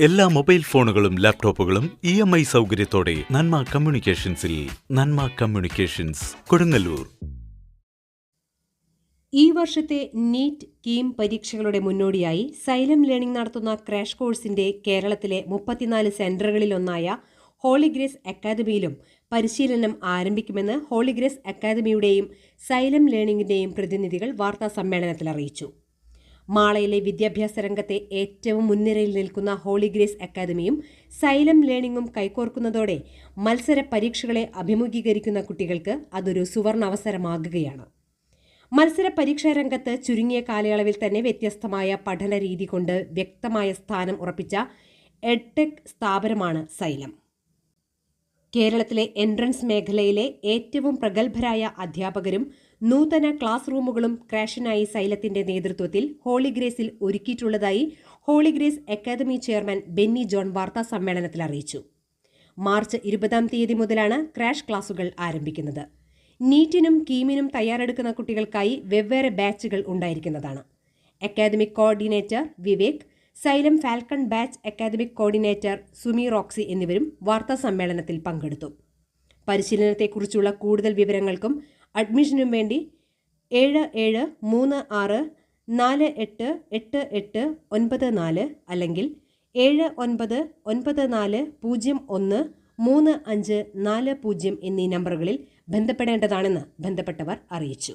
എല്ലാ മൊബൈൽ ഫോണുകളും ലാപ്ടോപ്പുകളും ഇ എം ഐ സൗകര്യത്തോടെ നന്മ കമ്മ്യൂണിക്കേഷൻസിൽ നന്മ കമ്മ്യൂണിക്കേഷൻസ് കൊടുങ്ങല്ലൂർ. ഈ വർഷത്തെ നീറ്റ് കീം പരീക്ഷകളുടെ മുന്നോടിയായി സൈലം ലേണിംഗ് നടത്തുന്ന ക്രാഷ് കോഴ്സിന്റെ കേരളത്തിലെ മുപ്പത്തിനാല് സെന്ററുകളിലൊന്നായ ഹോളിഗ്രേസ് അക്കാദമിയിലും പരിശീലനം ആരംഭിക്കുമെന്ന് ഹോളിഗ്രേസ് അക്കാദമിയുടെയും സൈലം ലേണിംഗിന്റെയും പ്രതിനിധികൾ വാർത്താ സമ്മേളനത്തിൽ അറിയിച്ചു. മാളയിലെ വിദ്യാഭ്യാസ രംഗത്തെ ഏറ്റവും മുൻനിരയിൽ നിൽക്കുന്ന ഹോളി ഗ്രേസ് അക്കാദമിയും സൈലം ലേണിംഗും കൈകോർക്കുന്നതോടെ മത്സര പരീക്ഷകളെ അഭിമുഖീകരിക്കുന്ന കുട്ടികൾക്ക് അതൊരു സുവർണ അവസരമാകുകയാണ് മത്സര പരീക്ഷാ രംഗത്ത് ചുരുങ്ങിയ കാലയളവിൽ തന്നെ വ്യത്യസ്തമായ പഠന രീതി കൊണ്ട് വ്യക്തമായ സ്ഥാനം ഉറപ്പിച്ച എഡ്ടെക് സ്ഥാപനമാണ് സൈലം. കേരളത്തിലെ എൻട്രൻസ് മേഖലയിലെ ഏറ്റവും പ്രഗത്ഭരായ അധ്യാപകരും നൂതന ക്ലാസ് റൂമുകളും ക്രാഷനായി സൈലത്തിന്റെ നേതൃത്വത്തിൽ ഹോളിഗ്രേസിൽ ഒരുക്കിയിട്ടുള്ളതായി holy grace academy chairman Benny John വാർത്താ സമ്മേളനത്തിൽ അറിയിച്ചു. മാർച്ച് ഇരുപതാം തീയതി മുതലാണ് ക്രാഷ് ക്ലാസുകൾ ആരംഭിക്കുന്നത്. നീറ്റിനും കീമിനും തയ്യാറെടുക്കുന്ന കുട്ടികൾക്കായി വെവ്വേറെ ബാച്ചുകൾ ഉണ്ടായിരിക്കുന്നതാണ്. Academic coordinator Vivek Xylem falcon batch academic coordinator Sumi Roxy എന്നിവരും വാർത്താ സമ്മേളനത്തിൽ പങ്കെടുത്തു. പരിശീലനത്തെക്കുറിച്ചുള്ള കൂടുതൽ വിവരങ്ങൾക്കും അഡ്മിഷനും വേണ്ടി ഏഴ് ഏഴ് മൂന്ന് ആറ് നാല് എട്ട് എട്ട് എട്ട് ഒൻപത് നാല് അല്ലെങ്കിൽ ഏഴ് ഒൻപത് ഒൻപത് നാല് പൂജ്യം ഒന്ന് മൂന്ന് അഞ്ച് നാല് പൂജ്യം എന്നീ നമ്പറുകളിൽ ബന്ധപ്പെടേണ്ടതാണെന്ന് ബന്ധപ്പെട്ടവർ അറിയിച്ചു.